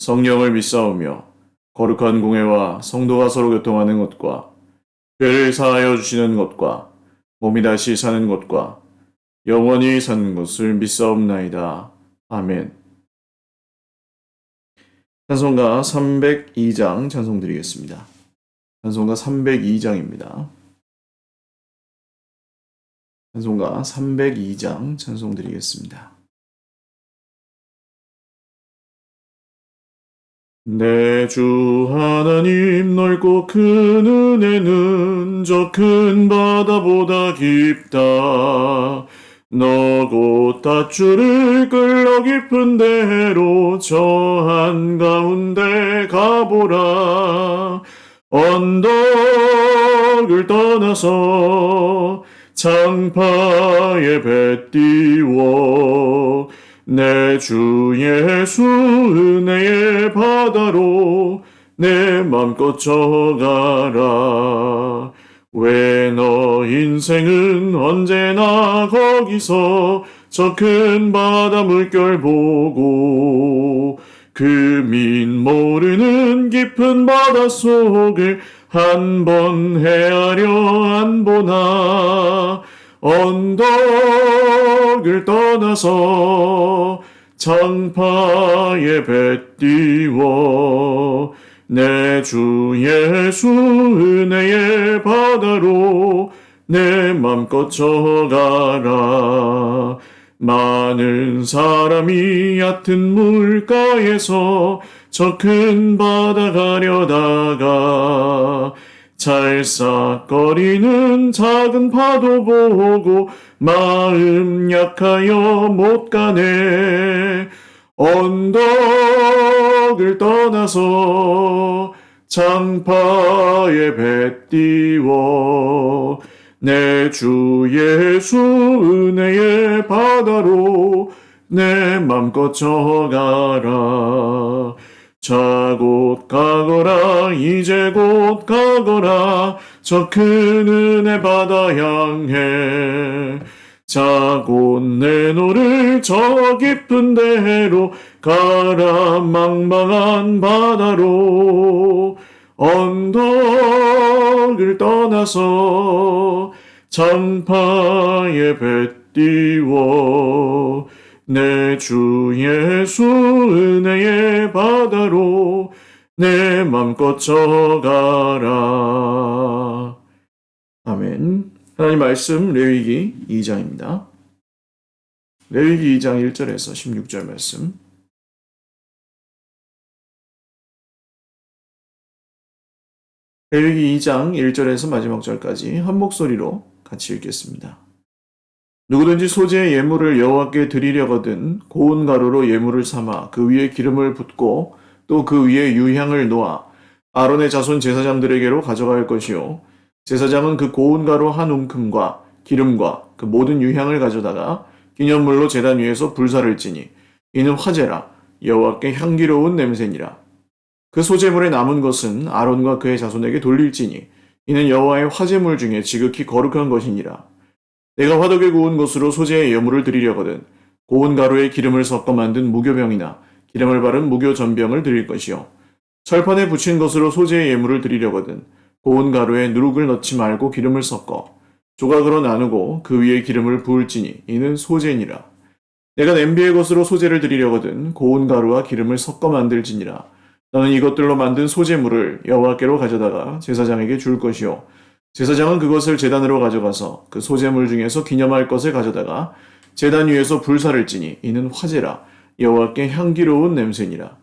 성령을 믿사오며 거룩한 공회와 성도가 서로 교통하는 것과 죄를 사하여 주시는 것과 몸이 다시 사는 것과 영원히 사는 것을 믿사옵나이다. 아멘. 찬송가 302장 찬송 드리겠습니다. 찬송가 302장입니다. 찬송가 302장 찬송 드리겠습니다. 내 주 하나님 넓고 큰 은혜는 저 큰 바다보다 깊다. 너곧 닷줄을 끌러 깊은 데로 저 한가운데 가보라. 언덕을 떠나서 장파에 배 띄워 내 주 예수 은혜의 바다로 내 맘껏 져가라. 왜 너 인생은 언제나 거기서 저 큰 바다 물결 보고 그민 모르는 깊은 바다 속을 한 번 헤아려 안 보나 언덕을 떠나서 장파에 배 띄워 내 주 예수 은혜의 바다로 내 맘껏 져가라. 많은 사람이 얕은 물가에서 저 큰 바다 가려다가 찰싹거리는 작은 파도 보고 마음 약하여 못 가네. 언덕을 떠나서 장파에 배 띄워 내 주 예수 은혜의 바다로 내 맘껏 져가라 자 곧 가거라 이제 곧 가거라. 저 큰 은혜 바다 향해. 자 곧 내 노를 저 깊은 데로 가라 망망한 바다로 언덕을 떠나서 장파에 배 띄워 내 주 예수 은혜의 바다로 내 맘껏 져가라. 아멘. 하나님 말씀 레위기 2장입니다. 레위기 2장 1절에서 16절 말씀. 레위기 2장 1절에서 마지막 절까지 한 목소리로 같이 읽겠습니다. 누구든지 소재의 예물을 여호와께 드리려거든 고운 가루로 예물을 삼아 그 위에 기름을 붓고 또 그 위에 유향을 놓아 아론의 자손 제사장들에게로 가져갈 것이요. 제사장은 그 고운 가루 한 움큼과 기름과 그 모든 유향을 가져다가 기념물로 제단 위에서 불사를 지니 이는 화제라. 여호와께 향기로운 냄새니라. 그 소재물에 남은 것은 아론과 그의 자손에게 돌릴지니 이는 여호와의 화제물 중에 지극히 거룩한 것이니라 내가 화덕에 구운 것으로 소재의 예물을 드리려거든 고운 가루에 기름을 섞어 만든 무교병이나 기름을 바른 무교 전병을 드릴 것이요. 철판에 붙인 것으로 소재의 예물을 드리려거든 고운 가루에 누룩을 넣지 말고 기름을 섞어 조각으로 나누고 그 위에 기름을 부을지니 이는 소재니라. 내가 냄비의 것으로 소재를 드리려거든 고운 가루와 기름을 섞어 만들지니라. 너는 이것들로 만든 소재물을 여호와께로 가져다가 제사장에게 줄 것이요 제사장은 그것을 제단으로 가져가서 그 소재물 중에서 기념할 것을 가져다가 제단 위에서 불사를 지니 이는 화제라. 여호와께 향기로운 냄새니라.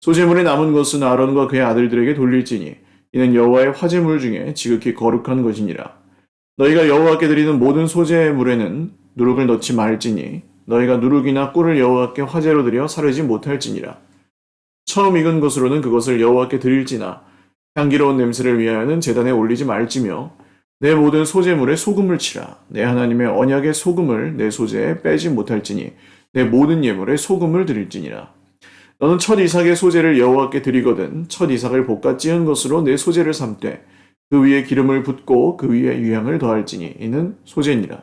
소재물에 남은 것은 아론과 그의 아들들에게 돌릴지니 이는 여호와의 화제물 중에 지극히 거룩한 것이니라. 너희가 여호와께 드리는 모든 소재물에는 누룩을 넣지 말지니 너희가 누룩이나 꿀을 여호와께 화제로 드려 사르지 못할지니라. 처음 익은 것으로는 그것을 여호와께 드릴지나 향기로운 냄새를 위하여는 제단에 올리지 말지며 내 모든 소재물에 소금을 치라 내 하나님의 언약의 소금을 내 소재에 빼지 못할지니 내 모든 예물에 소금을 드릴지니라 너는 첫 이삭의 소재를 여호와께 드리거든 첫 이삭을 볶아 찌은 것으로 내 소재를 삼되 그 위에 기름을 붓고 그 위에 유향을 더할지니 이는 소재니라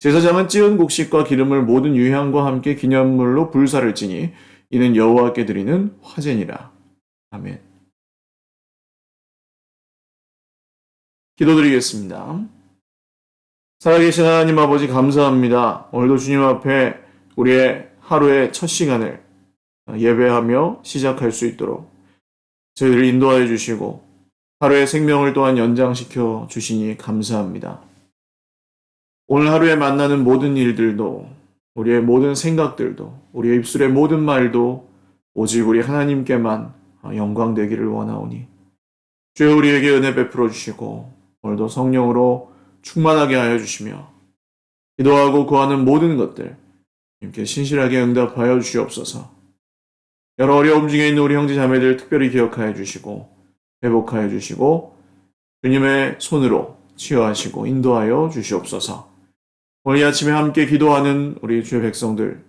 제사장은 찌은 곡식과 기름을 모든 유향과 함께 기념물로 불사를 지니 이는 여호와께 드리는 화제니라. 아멘. 기도드리겠습니다. 살아계신 하나님 아버지 감사합니다. 오늘도 주님 앞에 우리의 하루의 첫 시간을 예배하며 시작할 수 있도록 저희들을 인도하여 주시고 하루의 생명을 또한 연장시켜 주시니 감사합니다. 오늘 하루에 만나는 모든 일들도 우리의 모든 생각들도 우리의 입술의 모든 말도 오직 우리 하나님께만 영광 되기를 원하오니 주여 우리에게 은혜 베풀어 주시고 오늘도 성령으로 충만하게 하여 주시며 기도하고 구하는 모든 것들 주님께 신실하게 응답하여 주시옵소서. 여러 어려움 중에 있는 우리 형제 자매들 특별히 기억하여 주시고 회복하여 주시고 주님의 손으로 치유하시고 인도하여 주시옵소서. 오늘 이 아침에 함께 기도하는 우리 주의 백성들,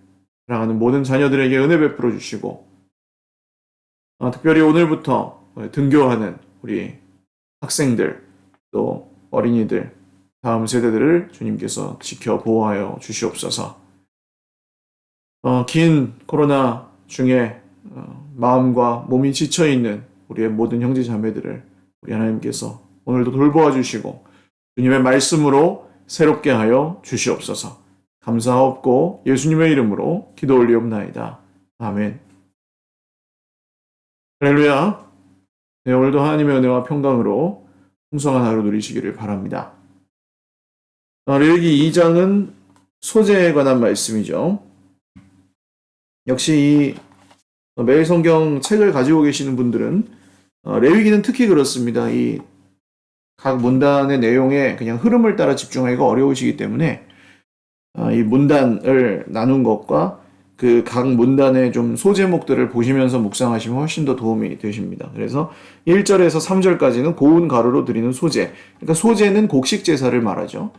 사랑하는 모든 자녀들에게 은혜 베풀어 주시고, 어, 특별히 오늘부터 등교하는 우리 학생들, 또 어린이들, 다음 세대들을 주님께서 지켜 보호하여 주시옵소서. 어, 긴 코로나 중에 어, 마음과 몸이 지쳐 있는 우리의 모든 형제 자매들을 우리 하나님께서 오늘도 돌보아 주시고 주님의 말씀으로 새롭게 하여 주시옵소서. 감사하옵고 예수님의 이름으로 기도 올리옵나이다. 아멘. 할렐루야. 네, 오늘도 하나님의 은혜와 평강으로 풍성한 하루 누리시기를 바랍니다. 어, 레위기 2장은 소재에 관한 말씀이죠. 역시 이 매일 성경 책을 가지고 계시는 분들은 어, 레위기는 특히 그렇습니다. 이 각 문단의 내용에 그냥 흐름을 따라 집중하기가 어려우시기 때문에 어, 이 문단을 나눈 것과 그 각 문단의 좀 소제목들을 보시면서 묵상하시면 훨씬 더 도움이 되십니다. 그래서 1절에서 3절까지는 고운 가루로 드리는 소제. 그러니까 소제는 곡식 제사를 말하죠.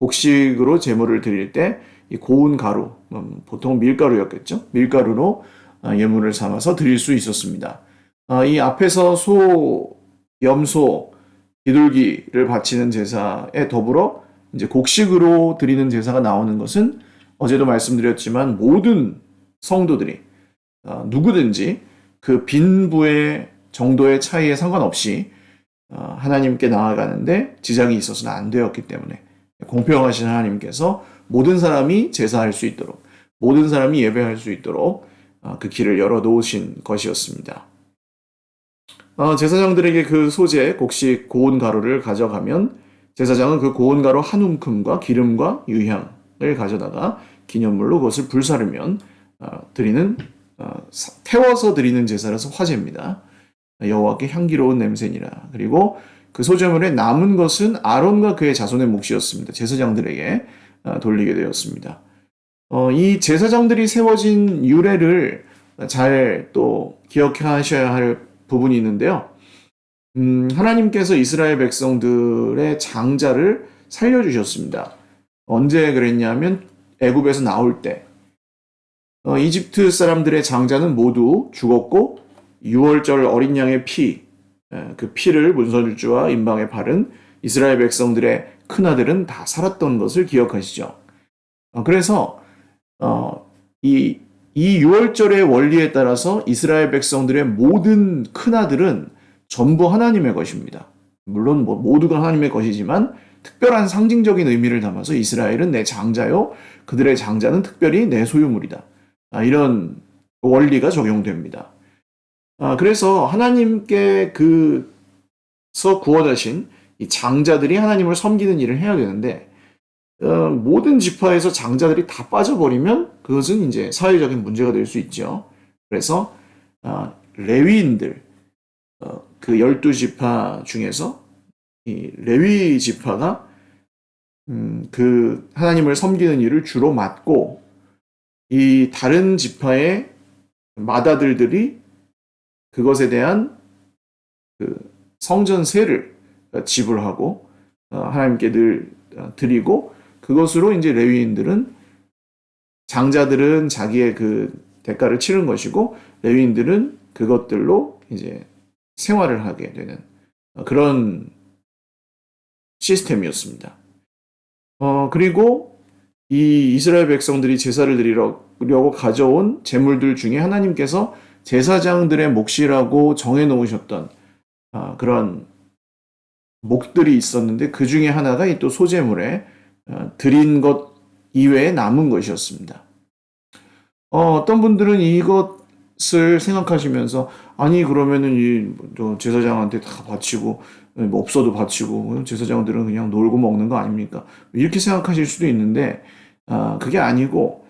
곡식으로 제물을 드릴 때 이 고운 가루, 음, 보통 밀가루였겠죠. 밀가루로 어, 예물을 삼아서 드릴 수 있었습니다. 어, 이 앞에서 소, 염소, 비둘기를 바치는 제사에 더불어 이제 곡식으로 드리는 제사가 나오는 것은 어제도 말씀드렸지만 모든 성도들이 어, 누구든지 그 빈부의 정도의 차이에 상관없이 어, 하나님께 나아가는데 지장이 있어서는 안 되었기 때문에 공평하신 하나님께서 모든 사람이 제사할 수 있도록 모든 사람이 예배할 수 있도록 어, 그 길을 열어 놓으신 것이었습니다. 어, 제사장들에게 그 소재 곡식 고운 가루를 가져가면 제사장은 그 고운 가루 한 움큼과 기름과 유향 을 가져다가 기념물로 그것을 불사르면 어, 드리는 어, 태워서 드리는 제사라서 화제입니다. 여호와께 향기로운 냄새니라. 그리고 그 소재물에 남은 것은 아론과 그의 자손의 몫이었습니다. 제사장들에게 어, 돌리게 되었습니다. 어, 이 제사장들이 세워진 유래를 잘 또 기억하셔야 할 부분이 있는데요. 음, 하나님께서 이스라엘 백성들의 장자를 살려주셨습니다. 언제 그랬냐면 애굽에서 나올 때 어, 이집트 사람들의 장자는 모두 죽었고 6월절 어린 양의 피, 그 피를 문선줄주와 임방에 바른 이스라엘 백성들의 큰아들은 다 살았던 것을 기억하시죠. 어, 그래서 어, 이 이 6월절의 원리에 따라서 이스라엘 백성들의 모든 큰아들은 전부 하나님의 것입니다. 물론 뭐 모두가 하나님의 것이지만 특별한 상징적인 의미를 담아서 이스라엘은 내 장자요, 그들의 장자는 특별히 내 소유물이다. 아, 이런 원리가 적용됩니다. 아, 그래서 하나님께 그서 구원하신 이 장자들이 하나님을 섬기는 일을 해야 되는데 어, 모든 지파에서 장자들이 다 빠져버리면 그것은 이제 사회적인 문제가 될 수 있죠. 그래서 어, 레위인들 어, 그 열두 지파 중에서 이 레위 지파가 음, 그 하나님을 섬기는 일을 주로 맡고 이 다른 지파의 맏아들들이 그것에 대한 그 성전 세를 지불하고 어, 하나님께 늘 어, 드리고 그것으로 이제 레위인들은 장자들은 자기의 그 대가를 치른 것이고 레위인들은 그것들로 이제 생활을 하게 되는 어, 그런 시스템이었습니다. 어, 그리고 이 이스라엘 백성들이 제사를 드리려고 가져온 제물들 중에 하나님께서 제사장들의 몫이라고 정해 놓으셨던 아, 그런 목들이 있었는데 그 중에 하나가 이 또 소제물에 어, 드린 것 이외에 남은 것이었습니다. 어, 어떤 분들은 이것을 생각하시면서 아니 그러면은 이또 제사장한테 다 바치고 뭐 없어도 바치고 제사장들은 그냥 놀고 먹는 거 아닙니까? 이렇게 생각하실 수도 있는데 아, 그게 아니고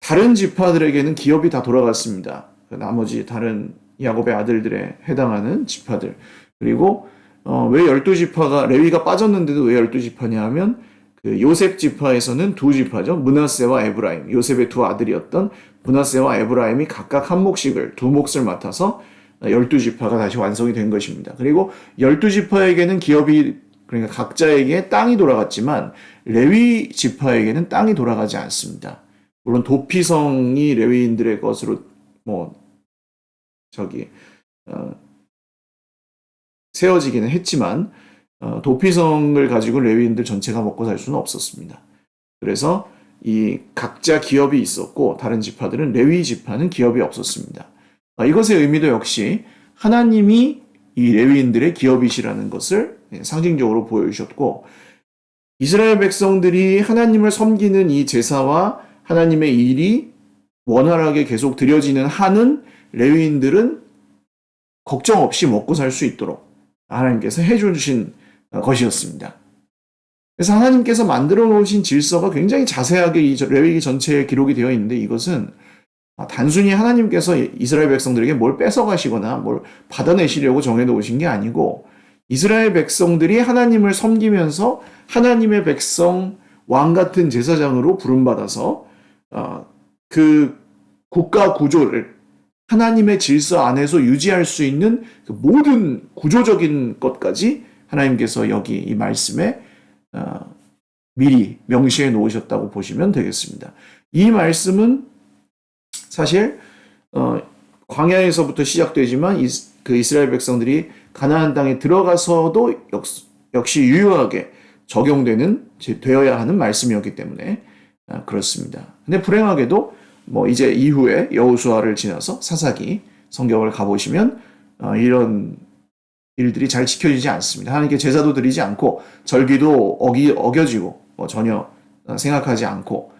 다른 지파들에게는 기업이 다 돌아갔습니다. 그 나머지 다른 야곱의 아들들에 해당하는 지파들 그리고 어, 왜 열두 지파가 레위가 빠졌는데도 왜 열두 지파냐 하면 그 요셉 지파에서는 두 지파죠. 문하세와 에브라임. 요셉의 두 아들이었던 문하세와 에브라임이 각각 한 몫씩을 두 몫을 맡아서 열두 지파가 다시 완성이 된 것입니다. 그리고 열두 지파에게는 기업이 그러니까 각자에게 땅이 돌아갔지만 레위 지파에게는 땅이 돌아가지 않습니다. 물론 도피성이 레위인들의 것으로 뭐 저기 어, 세워지기는 했지만 어, 도피성을 가지고 레위인들 전체가 먹고 살 수는 없었습니다. 그래서 이 각자 기업이 있었고 다른 지파들은 레위 지파는 기업이 없었습니다. 어, 이것의 의미도 역시 하나님이 이 레위인들의 기업이시라는 것을 상징적으로 보여주셨고 이스라엘 백성들이 하나님을 섬기는 이 제사와 하나님의 일이 원활하게 계속 드려지는 한은 레위인들은 걱정 없이 먹고 살 수 있도록 하나님께서 해주신 것이었습니다. 그래서 하나님께서 만들어 놓으신 질서가 굉장히 자세하게 이 레위기 전체에 기록이 되어 있는데 이것은 단순히 하나님께서 이스라엘 백성들에게 뭘 뺏어가시거나 뭘 받아내시려고 정해 놓으신 게 아니고 이스라엘 백성들이 하나님을 섬기면서 하나님의 백성 왕 같은 제사장으로 부름받아서 어, 그 국가 구조를 하나님의 질서 안에서 유지할 수 있는 그 모든 구조적인 것까지 하나님께서 여기 이 말씀에 어, 미리 명시해 놓으셨다고 보시면 되겠습니다. 이 말씀은 사실 어, 광야에서부터 시작되지만 이, 그 이스라엘 백성들이 가나안 땅에 들어가서도 역, 역시 유효하게 적용되는 되어야 하는 말씀이었기 때문에 아, 그렇습니다. 근데 불행하게도 뭐 이제 이후에 여호수아를 지나서 사사기 성경을 가보시면 어, 이런 일들이 잘 지켜지지 않습니다. 하나님께 제사도 드리지 않고 절기도 어기, 어겨지고 뭐 전혀 생각하지 않고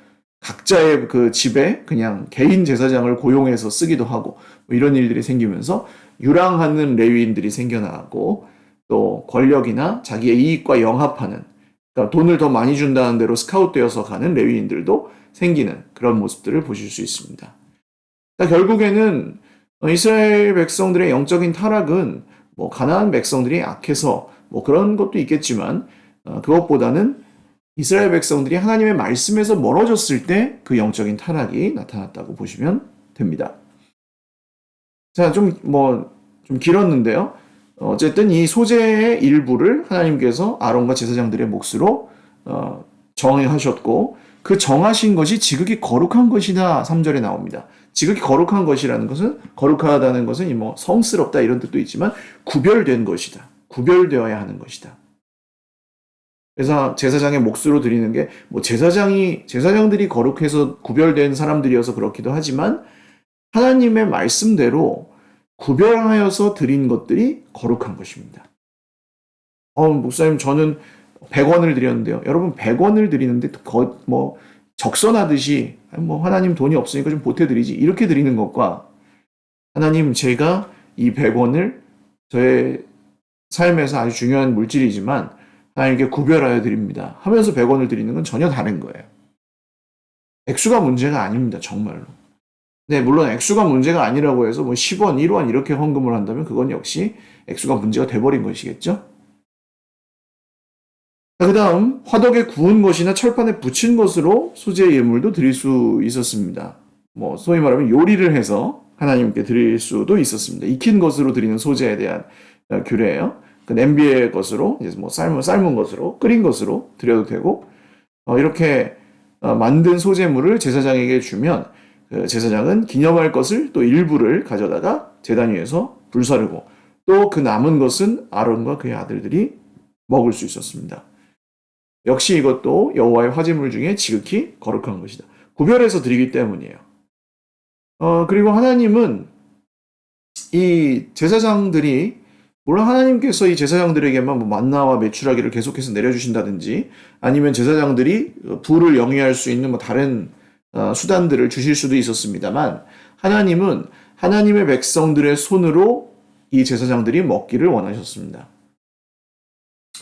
각자의 그 집에 그냥 개인 제사장을 고용해서 쓰기도 하고 뭐 이런 일들이 생기면서 유랑하는 레위인들이 생겨나고 또 권력이나 자기의 이익과 영합하는 그러니까 돈을 더 많이 준다는 대로 스카웃되어서 가는 레위인들도 생기는 그런 모습들을 보실 수 있습니다. 그러니까 결국에는 이스라엘 백성들의 영적인 타락은 뭐 가나안 백성들이 악해서 뭐 그런 것도 있겠지만 어, 그것보다는 이스라엘 백성들이 하나님의 말씀에서 멀어졌을 때 그 영적인 타락이 나타났다고 보시면 됩니다. 자, 좀 뭐, 좀 길었는데요. 어쨌든 이 소재의 일부를 하나님께서 아론과 제사장들의 몫으로 어, 정하셨고 그 정하신 것이 지극히 거룩한 것이다 3절에 나옵니다. 지극히 거룩한 것이라는 것은 거룩하다는 것은 뭐 성스럽다 이런 뜻도 있지만 구별된 것이다. 구별되어야 하는 것이다. 그래서 제사장의 몫으로 드리는 게 뭐 제사장이 제사장들이 거룩해서 구별된 사람들이어서 그렇기도 하지만 하나님의 말씀대로 구별하여서 드린 것들이 거룩한 것입니다. 어, 목사님, 저는 100원을 드렸는데요. 여러분, 100원을 드리는데, 거, 뭐, 적선하듯이, 뭐, 하나님 돈이 없으니까 좀 보태 드리지. 이렇게 드리는 것과, 하나님, 제가 이 100원을 저의 삶에서 아주 중요한 물질이지만, 하나님께 구별하여 드립니다. 하면서 100원을 드리는 건 전혀 다른 거예요. 액수가 문제가 아닙니다. 정말로. 네, 물론 액수가 문제가 아니라고 해서 뭐 10원, 1원 이렇게 헌금을 한다면 그건 역시 액수가 문제가 돼버린 것이겠죠? 그 다음, 화덕에 구운 것이나 철판에 붙인 것으로 수제 예물도 드릴 수 있었습니다. 뭐, 소위 말하면 요리를 해서 하나님께 드릴 수도 있었습니다. 익힌 것으로 드리는 소재에 대한 어, 규례예요. 그 냄비의 것으로 이제 뭐 삶은 삶은 것으로 끓인 것으로 드려도 되고 어, 이렇게 어, 만든 소재물을 제사장에게 주면 그 제사장은 기념할 것을 또 일부를 가져다가 제단 위에서 불사르고 또 그 남은 것은 아론과 그의 아들들이 먹을 수 있었습니다. 역시 이것도 여호와의 화제물 중에 지극히 거룩한 것이다. 구별해서 드리기 때문이에요. 어, 그리고 하나님은 이 제사장들이 물론 하나님께서 이 제사장들에게만 뭐 만나와 메추라기를 계속해서 내려주신다든지 아니면 제사장들이 불을 영위할 수 있는 뭐 다른 어, 수단들을 주실 수도 있었습니다만 하나님은 하나님의 백성들의 손으로 이 제사장들이 먹기를 원하셨습니다.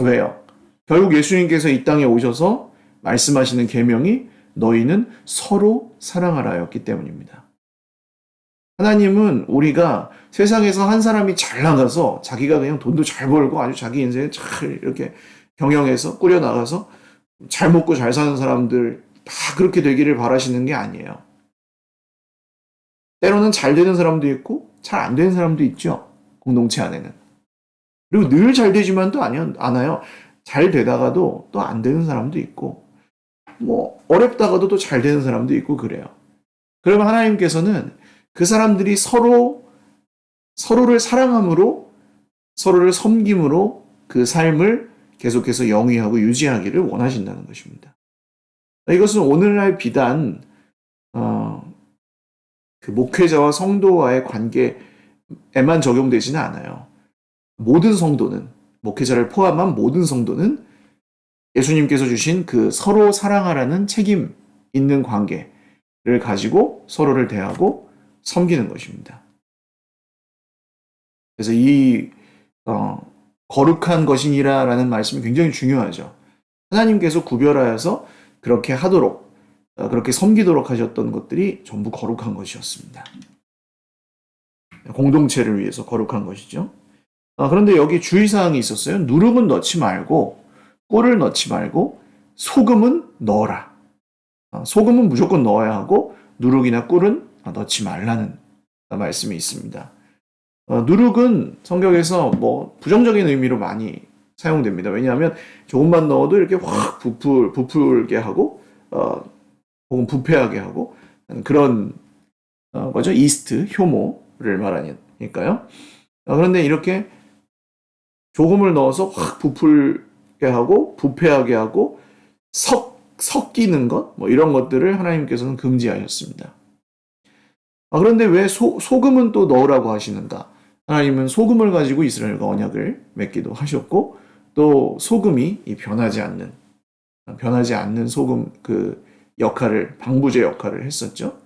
왜요? 결국 예수님께서 이 땅에 오셔서 말씀하시는 계명이 너희는 서로 사랑하라였기 때문입니다. 하나님은 우리가 세상에서 한 사람이 잘 나가서 자기가 그냥 돈도 잘 벌고 아주 자기 인생을 잘 이렇게 경영해서 꾸려 나가서 잘 먹고 잘 사는 사람들 다 그렇게 되기를 바라시는 게 아니에요. 때로는 잘 되는 사람도 있고 잘 안 되는 사람도 있죠. 공동체 안에는. 그리고 늘 잘 되지만도 아니- 않아요. 잘 되다가도 또 안 되는 사람도 있고 뭐 어렵다가도 또 잘 되는 사람도 있고 그래요. 그러면 하나님께서는 그 사람들이 서로 서로를 사랑함으로 서로를 섬김으로 그 삶을 계속해서 영위하고 유지하기를 원하신다는 것입니다. 이것은 오늘날 비단 어, 그 목회자와 성도와의 관계에만 적용되지는 않아요. 모든 성도는 목회자를 포함한 모든 성도는 예수님께서 주신 그 서로 사랑하라는 책임 있는 관계를 가지고 서로를 대하고 섬기는 것입니다. 그래서 이 어, 거룩한 것이니라라는 말씀이 굉장히 중요하죠. 하나님께서 구별하여서 그렇게 하도록 어, 그렇게 섬기도록 하셨던 것들이 전부 거룩한 것이었습니다. 공동체를 위해서 거룩한 것이죠. 아, 그런데 여기 주의사항이 있었어요. 누룩은 넣지 말고 꿀을 넣지 말고 소금은 넣어라. 아, 소금은 무조건 넣어야 하고 누룩이나 꿀은 넣지 말라는 말씀이 있습니다. 어, 누룩은 성경에서 뭐 부정적인 의미로 많이 사용됩니다. 왜냐하면 조금만 넣어도 이렇게 확 부풀 부풀게 하고 어, 혹은 부패하게 하고 그런 어, 뭐죠 이스트 효모를 말하니까요. 어, 그런데 이렇게 조금을 넣어서 확 부풀게 하고 부패하게 하고 섞 섞이는 것 뭐 이런 것들을 하나님께서는 금지하셨습니다. 아, 그런데 왜 소, 소금은 또 넣으라고 하시는가? 하나님은 소금을 가지고 이스라엘과 언약을 맺기도 하셨고 또 소금이 이 변하지 않는 변하지 않는 소금 그 역할을 방부제 역할을 했었죠.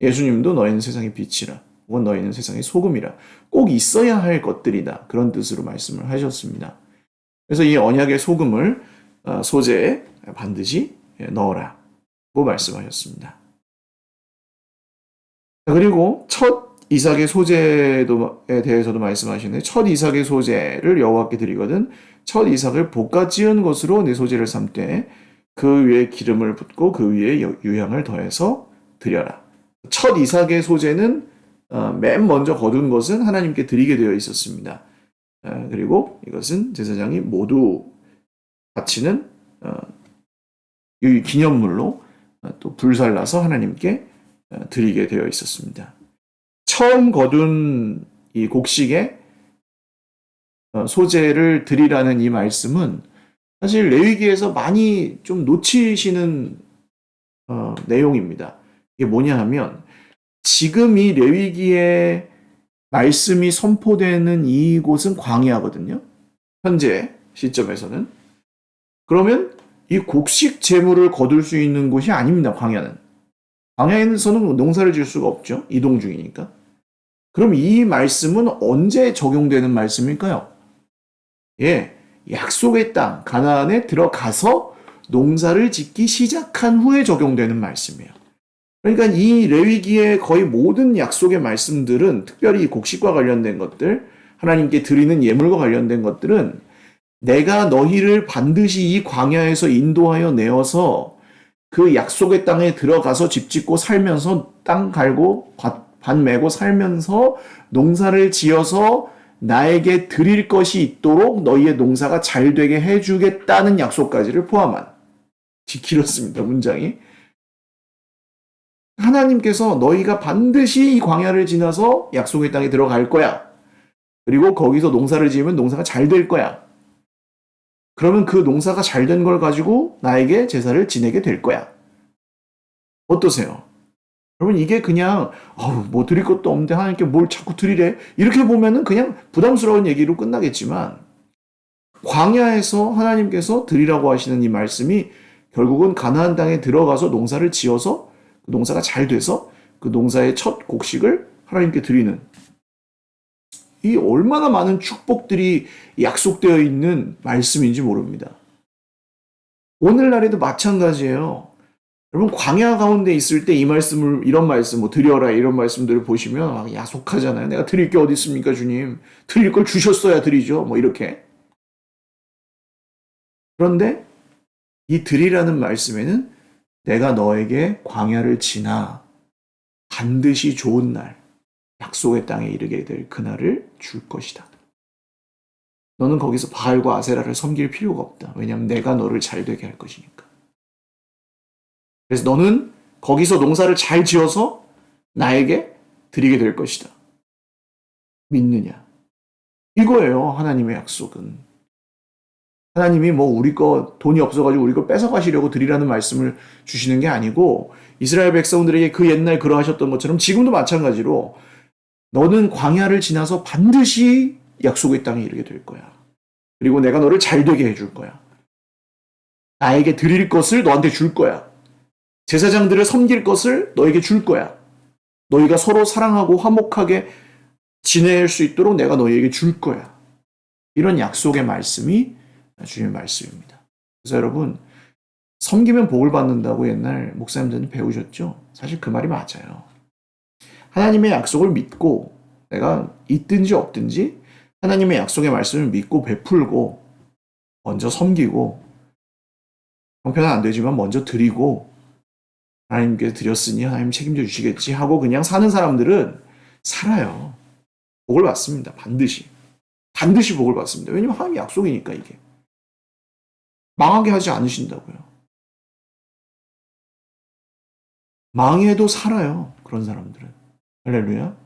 예수님도 너희는 세상의 빛이라 혹은 너희는 세상의 소금이라 꼭 있어야 할 것들이다 그런 뜻으로 말씀을 하셨습니다. 그래서 이 언약의 소금을 어, 소재에 반드시 넣어라고 말씀하셨습니다. 그리고 첫 이삭의 소재에 대해서도 말씀하시는데 첫 이삭의 소재를 여호와께 드리거든 첫 이삭을 볶아 찌은 것으로 내 소재를 삼되 그 위에 기름을 붓고 그 위에 유향을 더해서 드려라. 첫 이삭의 소재는 어, 맨 먼저 거둔 것은 하나님께 드리게 되어 있었습니다. 어, 그리고 이것은 제사장이 모두 바치는 어, 기념물로 또 불살라서 하나님께 드리게 되어 있었습니다. 처음 거둔 이 곡식의 소재를 드리라는 이 말씀은 사실 레위기에서 많이 좀 놓치시는 어, 내용입니다. 이게 뭐냐 하면 지금 이 레위기에 말씀이 선포되는 이곳은 광야거든요. 현재 시점에서는. 그러면 이 곡식 재물을 거둘 수 있는 곳이 아닙니다. 광야는. 광야에서는 농사를 지을 수가 없죠. 이동 중이니까. 그럼 이 말씀은 언제 적용되는 말씀일까요? 예, 약속의 땅 가나안에 들어가서 농사를 짓기 시작한 후에 적용되는 말씀이에요. 그러니까 이 레위기의 거의 모든 약속의 말씀들은 특별히 곡식과 관련된 것들, 하나님께 드리는 예물과 관련된 것들은 내가 너희를 반드시 이 광야에서 인도하여 내어서 그 약속의 땅에 들어가서 집 짓고 살면서 땅 갈고 반 메고 살면서 농사를 지어서 나에게 드릴 것이 있도록 너희의 농사가 잘 되게 해주겠다는 약속까지를 포함한 길었습니다 문장이 하나님께서 너희가 반드시 이 광야를 지나서 약속의 땅에 들어갈 거야. 그리고 거기서 농사를 지으면 농사가 잘 될 거야. 그러면 그 농사가 잘 된 걸 가지고 나에게 제사를 지내게 될 거야. 어떠세요? 여러분 이게 그냥 어우 뭐 드릴 것도 없는데 하나님께 뭘 자꾸 드리래 이렇게 보면은 그냥 부담스러운 얘기로 끝나겠지만 광야에서 하나님께서 드리라고 하시는 이 말씀이 결국은 가나안 땅에 들어가서 농사를 지어서 그 농사가 잘 돼서 그 농사의 첫 곡식을 하나님께 드리는 이 얼마나 많은 축복들이 약속되어 있는 말씀인지 모릅니다. 오늘날에도 마찬가지예요. 여러분 광야 가운데 있을 때 이 말씀을 이런 말씀 뭐 드려라 이런 말씀들을 보시면 막 야속하잖아요. 내가 드릴 게 어디 있습니까, 주님? 드릴 걸 주셨어야 드리죠. 뭐 이렇게. 그런데 이 드리라는 말씀에는 내가 너에게 광야를 지나 반드시 좋은 날, 약속의 땅에 이르게 될 그날을 줄 것이다. 너는 거기서 바알과 아세라를 섬길 필요가 없다. 왜냐하면 내가 너를 잘 되게 할 것이니까. 그래서 너는 거기서 농사를 잘 지어서 나에게 드리게 될 것이다. 믿느냐? 이거예요. 하나님의 약속은. 하나님이 뭐 우리 거 돈이 없어가지고 우리 걸 뺏어가시려고 드리라는 말씀을 주시는 게 아니고 이스라엘 백성들에게 그 옛날 그러하셨던 것처럼 지금도 마찬가지로 너는 광야를 지나서 반드시 약속의 땅에 이르게 될 거야. 그리고 내가 너를 잘 되게 해줄 거야. 나에게 드릴 것을 너한테 줄 거야. 제사장들을 섬길 것을 너에게 줄 거야. 너희가 서로 사랑하고 화목하게 지낼 수 있도록 내가 너희에게 줄 거야. 이런 약속의 말씀이 주님의 말씀입니다. 그래서 여러분, 섬기면 복을 받는다고 옛날 목사님들은 배우셨죠? 사실 그 말이 맞아요. 하나님의 약속을 믿고 내가 있든지 없든지 하나님의 약속의 말씀을 믿고 베풀고 먼저 섬기고 형편은 안 되지만 먼저 드리고 하나님께 드렸으니 하나님 책임져 주시겠지 하고 그냥 사는 사람들은 살아요. 복을 받습니다. 반드시. 반드시 복을 받습니다. 왜냐면 하나님 약속이니까 이게. 망하게 하지 않으신다고요. 망해도 살아요. 그런 사람들은. 할렐루야.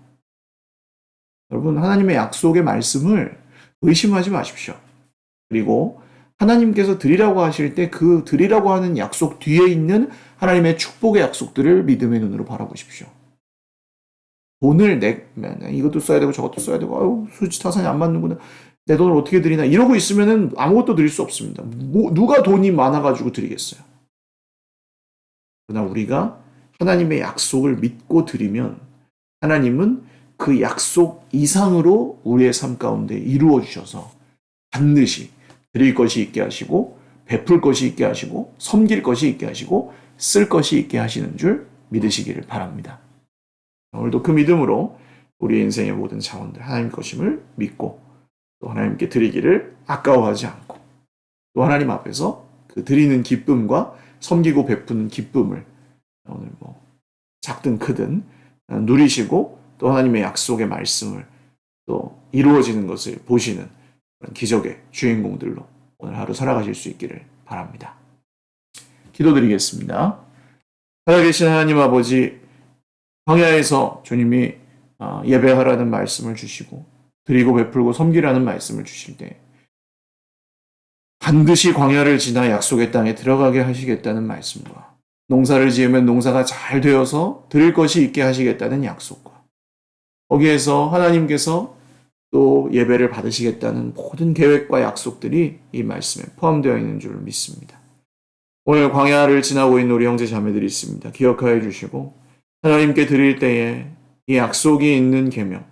여러분, 하나님의 약속의 말씀을 의심하지 마십시오. 그리고 하나님께서 드리라고 하실 때 그 드리라고 하는 약속 뒤에 있는 하나님의 축복의 약속들을 믿음의 눈으로 바라보십시오. 돈을 내, 이것도 써야 되고 저것도 써야 되고, 아유, 수지 타산이 안 맞는구나. 내 돈을 어떻게 드리나. 이러고 있으면은 아무것도 드릴 수 없습니다. 뭐, 누가 돈이 많아가지고 드리겠어요. 그러나 우리가 하나님의 약속을 믿고 드리면 하나님은 그 약속 이상으로 우리의 삶 가운데 이루어 주셔서 반드시 드릴 것이 있게 하시고 베풀 것이 있게 하시고 섬길 것이 있게 하시고 쓸 것이 있게 하시는 줄 믿으시기를 바랍니다. 오늘도 그 믿음으로 우리 인생의 모든 자원들 하나님 것임을 믿고 또 하나님께 드리기를 아까워하지 않고 또 하나님 앞에서 그 드리는 기쁨과 섬기고 베푸는 기쁨을 오늘 뭐 작든 크든 누리시고 또 하나님의 약속의 말씀을 또 이루어지는 것을 보시는 그런 기적의 주인공들로 오늘 하루 살아가실 수 있기를 바랍니다. 기도드리겠습니다. 살아계신 하나님 아버지, 광야에서 주님이 아, 예배하라는 말씀을 주시고 드리고 베풀고 섬기라는 말씀을 주실 때 반드시 광야를 지나 약속의 땅에 들어가게 하시겠다는 말씀과 농사를 지으면 농사가 잘 되어서 드릴 것이 있게 하시겠다는 약속과 거기에서 하나님께서 또 예배를 받으시겠다는 모든 계획과 약속들이 이 말씀에 포함되어 있는 줄 믿습니다. 오늘 광야를 지나고 있는 우리 형제 자매들이 있습니다. 기억하여 주시고 하나님께 드릴 때에 이 약속이 있는 계명,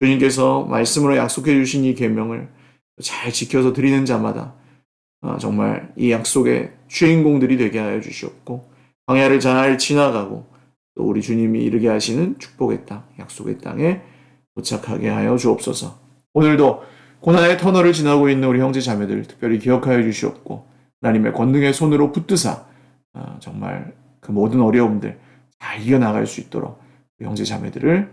주님께서 말씀으로 약속해 주신 이 계명을 잘 지켜서 드리는 자마다 아, 정말 이 약속의 주인공들이 되게 하여 주시옵고 광야를 잘 지나가고 또 우리 주님이 이르게 하시는 축복의 땅, 약속의 땅에 도착하게 하여 주옵소서. 오늘도 고난의 터널을 지나고 있는 우리 형제 자매들 특별히 기억하여 주시옵고 하나님의 권능의 손으로 붙드사 아, 정말 그 모든 어려움들 잘 이겨나갈 수 있도록 형제 자매들을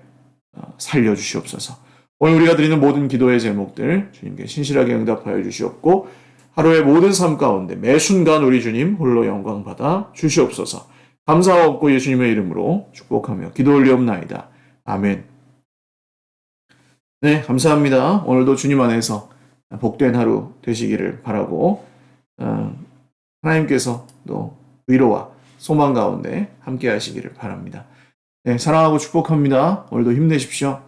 어, 살려주시옵소서. 오늘 우리가 드리는 모든 기도의 제목들 주님께 신실하게 응답하여 주시옵고 하루의 모든 삶 가운데 매 순간 우리 주님 홀로 영광 받아 주시옵소서. 감사하옵고 예수님의 이름으로 축복하며 기도 올리옵나이다. 아멘. 네, 감사합니다. 오늘도 주님 안에서 복된 하루 되시기를 바라고 어, 하나님께서 또 위로와 소망 가운데 함께 하시기를 바랍니다. 네, 사랑하고 축복합니다. 오늘도 힘내십시오.